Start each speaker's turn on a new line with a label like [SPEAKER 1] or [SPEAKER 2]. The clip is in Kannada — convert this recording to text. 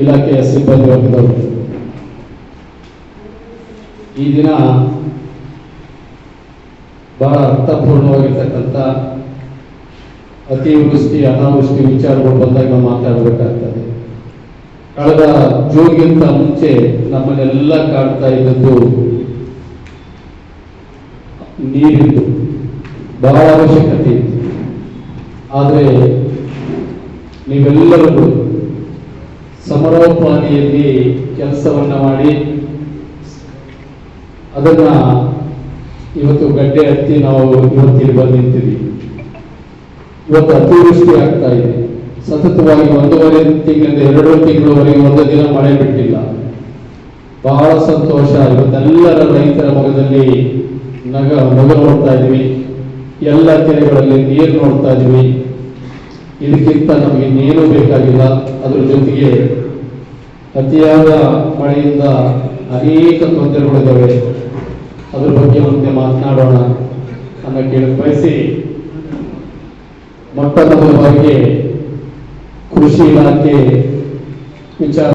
[SPEAKER 1] ಇಲಾಖೆಯ ಸಿಬ್ಬಂದಿ ವರ್ಗದವರು. ಈ ದಿನ ಬಹಳ ಅರ್ಥಪೂರ್ಣವಾಗಿರ್ತಕ್ಕಂಥ ಅತಿವೃಷ್ಟಿ ಅನಾವೃಷ್ಟಿ ವಿಚಾರಗಳು ಬಂದಾಗ ಮಾತಾಡಬೇಕಾಗ್ತದೆ. ಕಳೆದ ಜೂನ್ಗಿಂತ ಮುಂಚೆ ನಮ್ಮನ್ನೆಲ್ಲ ಕಾಡ್ತಾ ಇದ್ದದ್ದು ನೀರಿದ್ದು, ಬಹಳ ಅವಶ್ಯಕತೆ ಇತ್ತು. ಆದರೆ ನೀವೆಲ್ಲರೂ ಸಮರೋಪಾದಿಯಲ್ಲಿ ಕೆಲಸವನ್ನ ಮಾಡಿ, ಅದನ್ನ ಇವತ್ತು ಗಡ್ಡೆ ಹತ್ತಿ ನಾವು ಇವತ್ತಿಲ್ಲಿ ಬಂದು ನಿಂತಿದ್ದೀವಿ ಇವತ್ತು ಅತಿವೃಷ್ಟಿ ಆಗ್ತಾ ಇದೆ. ಸತತವಾಗಿ ಒಂದೂವರೆ ತಿಂಗಳಿಂದ ಎರಡು ತಿಂಗಳವರೆಗೆ ಒಂದು ದಿನ ಮಳೆ ಬಿಟ್ಟಿಲ್ಲ. ಬಹಳ ಸಂತೋಷ. ಇವತ್ತೆಲ್ಲರ ರೈತರ ಮುಖದಲ್ಲಿ ನಗ ನಗು ನೋಡ್ತಾ ಇದ್ವಿ. ಎಲ್ಲ ಕೆರೆಗಳಲ್ಲಿ ನೀರು ನೋಡ್ತಾ ಇದ್ವಿ. ಇದಕ್ಕಿಂತ ನಮಗೆ ಇನ್ನೇನು ಬೇಕಾಗಿಲ್ಲ, ಅದರ ಜೊತೆಗೆ ಅತಿಯಾದ ಮಳೆಯಿಂದ ಅನೇಕ ತೊಂದರೆಗಳಿದ್ದಾವೆ. ಅದ್ರ ಬಗ್ಗೆ ಮುಂದೆ ಮಾತನಾಡೋಣ ಅನ್ನೋ ಕೇಳಿ ಬಯಸಿ ಮೊಟ್ಟ ಮೊದಲ ಬಾರಿಗೆ ಕೃಷಿ ಇಲಾಖೆ ವಿಚಾರ